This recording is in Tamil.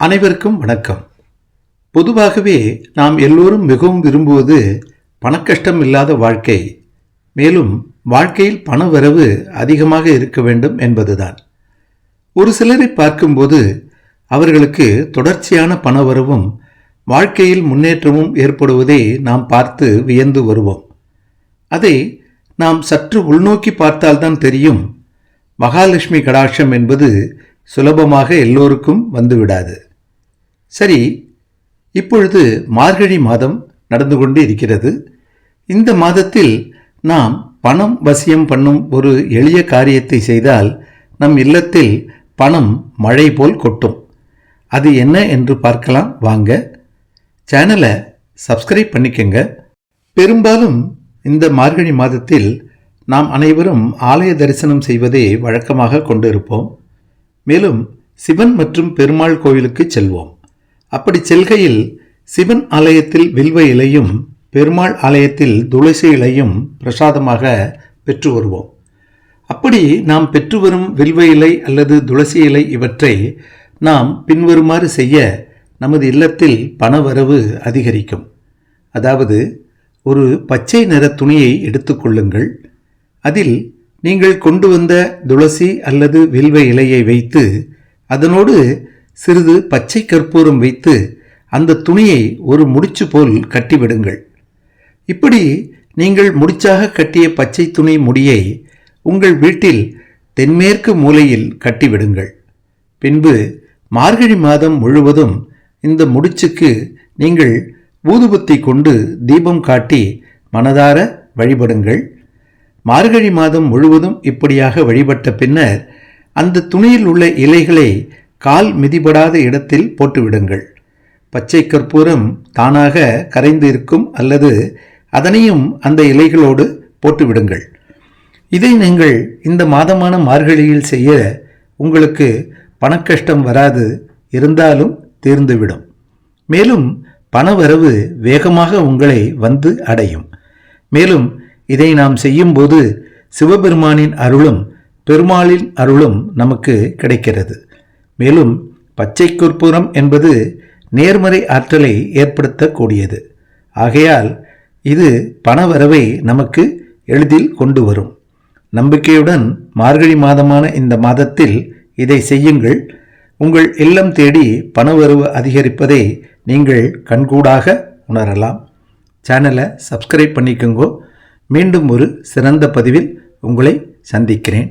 அனைவருக்கும் வணக்கம். பொதுவாகவே நாம் எல்லோரும் மிகவும் விரும்புவது பணக்கஷ்டம் இல்லாத வாழ்க்கை. மேலும் வாழ்க்கையில் பணவரவு அதிகமாக இருக்க வேண்டும் என்பதுதான். ஒரு சிலரை பார்க்கும்போது அவர்களுக்கு தொடர்ச்சியான பணவரவும் வாழ்க்கையில் முன்னேற்றமும் ஏற்படுவதை நாம் பார்த்து வியந்து வருவோம். அதை நாம் சற்று உள்நோக்கி பார்த்தால்தான் தெரியும். மகாலட்சுமி கடாட்சம் என்பது சுலபமாக எல்லோருக்கும் வந்துவிடாது. சரி இப்பொழுது மார்கழி மாதம் நடந்து கொண்டு இருக்கிறது. இந்த மாதத்தில் நாம் பணம் வசியம் பண்ணும் ஒரு எளிய காரியத்தை செய்தால் நம் இல்லத்தில் பணம் மழை போல் கொட்டும். அது என்ன என்று பார்க்கலாம் வாங்க. சேனலை சப்ஸ்கிரைப் பண்ணிக்கங்க. பெரும்பாலும் இந்த மார்கழி மாதத்தில் நாம் அனைவரும் ஆலய தரிசனம் செய்வதே வழக்கமாக கொண்டிருப்போம். மேலும் சிவன் மற்றும் பெருமாள் கோவிலுக்கு செல்வோம். அப்படி செல்கையில் சிவன் ஆலயத்தில் வில்வ இலையும் பெருமாள் ஆலயத்தில் துளசி இலையும் பிரசாதமாக பெற்று வருவோம். அப்படி நாம் பெற்று வரும் வில்வ இலை அல்லது துளசி இலை இவற்றை நாம் பின்வருமாறு செய்ய நமது இல்லத்தில் பணவரவு அதிகரிக்கும். அதாவது ஒரு பச்சை நிற துணியை எடுத்துக்கொள்ளுங்கள் அதில் நீங்கள் கொண்டு வந்த துளசி அல்லது வில்வ இலையை வைத்து அதனோடு சிறிது பச்சை கற்பூரம் வைத்து அந்த துணியை ஒரு முடிச்சு போல் கட்டிவிடுங்கள். இப்படி நீங்கள் முடிச்சாக கட்டிய பச்சை துணி முடியை உங்கள் வீட்டில் தென்மேற்கு மூலையில் கட்டிவிடுங்கள். பின்பு மார்கழி மாதம் முழுவதும் இந்த முடிச்சுக்கு நீங்கள் ஊதுபத்தி கொண்டு தீபம் காட்டி மனதார வழிபடுங்கள். மார்கழி மாதம் முழுவதும் இப்படியாக வழிபட்ட பின்னர் அந்த துணியில் உள்ள இலைகளை கால் மிதிபடாத இடத்தில் போட்டுவிடுங்கள். பச்சை கற்பூரம் தானாக கரைந்து இருக்கும் அல்லது அதனையும் அந்த இலைகளோடு போட்டுவிடுங்கள். இதை நீங்கள் இந்த மாதமான மார்கழியில் செய்ய உங்களுக்கு பணக்கஷ்டம் வராது இருந்தாலும் தீர்ந்துவிடும். மேலும் பணவரவு வேகமாக உங்களை வந்து அடையும். மேலும் இதை நாம் செய்யும்போது சிவபெருமானின் அருளும் பெருமாளின் அருளும் நமக்கு கிடைக்கிறது. மேலும் பச்சை கற்பூரம் என்பது நேர்மறை ஆற்றலை ஏற்படுத்தக்கூடியது. ஆகையால் இது பணவரவை நமக்கு எளிதில் கொண்டு வரும். நம்பிக்கையுடன் மார்கழி மாதமான இந்த மாதத்தில் இதை செய்யுங்கள். உங்கள் இல்லம் தேடி பணவரவு அதிகரிப்பதை நீங்கள் கண்கூடாக உணரலாம். சேனலை சப்ஸ்கிரைப் பண்ணிக்கோங்கோ. மீண்டும் ஒரு சிறந்த பதிவில் உங்களை சந்திக்கிறேன்.